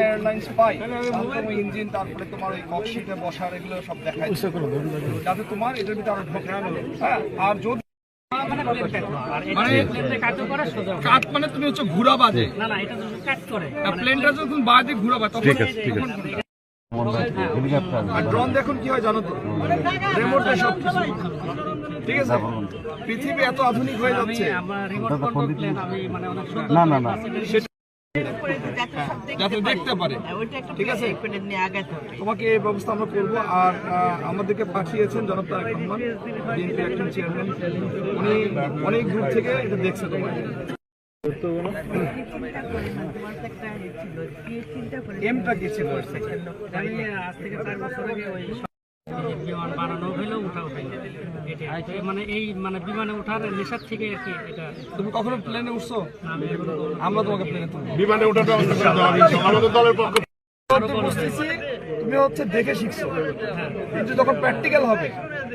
Airlines পাই engine তারপরে তোমার ওই ককশিটে বসার এগুলো সব দেখায়। যাতে তোমার এটার ভিতরে আরও ঢোকে হ্যাঁ? আর যদি মানে কাট মানে তুমি হচ্ছে ঘুরা বাজে। না না এটা কাট করে প্লেনটা যখন বাজে ঘুরা বাজে তখন তখন আর ড্রোন দেখুন কি হয় জানো তো? রিমোটে সব ঠিক আছে? পৃথিবী এত আধুনিক হয়ে যাচ্ছে। আমরা রিমোট কন্ট্রোল প্লেন আমি মানে অনেক সুন্দর না, না, না। যাতে দেখতে পারে। হ্যাঁ, ঠিক আছে? তোমাকে এই ব্যবস্থা আমরা করব আর আমাদেরকে পাঠিয়েছেন জনাব তারেক রহমান বিএনপি একজন চেয়ারম্যান উনি অনেক দূর থেকে এটা দেখছে তোমার। এমটা কি ছিল? আমি আজ থেকে চার বছর আগে বিমান বানানো হইল এটা মানে এই মানে বিমানে ওঠার নেশার থেকে আর কি এটা তুমি কখনো প্লেনে উঠছো? আমরা তোমাকে প্লেনে তুলবো। বিমানে ওঠাটা আমাদের দলের পক্ষ বুঝতেছি তুমি হচ্ছে দেখে শিখছো। কিন্তু যখন প্র্যাকটিক্যাল হবে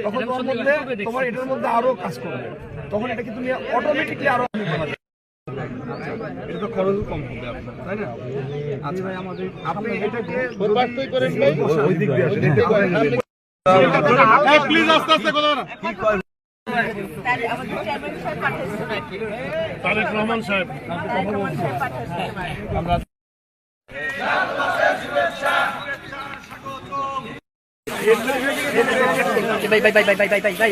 তখন তোমার মধ্যে তোমার এটার মধ্যে আরও কাজ করবে। তখন এটাকে তুমি অটোমেটিকলি আরও বানাবে এটা তো খরচ কম হবে আপনার তাই না? আচ্ছা। ভাই। আমাদের আপনি এটাকে ওই দিক দিয়ে আসেন। প্লিজ আস্তে আস্তে কথা তারেক রহমান সাহেব। ভাই ভাই ভাই ভাই ভাই ভাই ভাই ভাই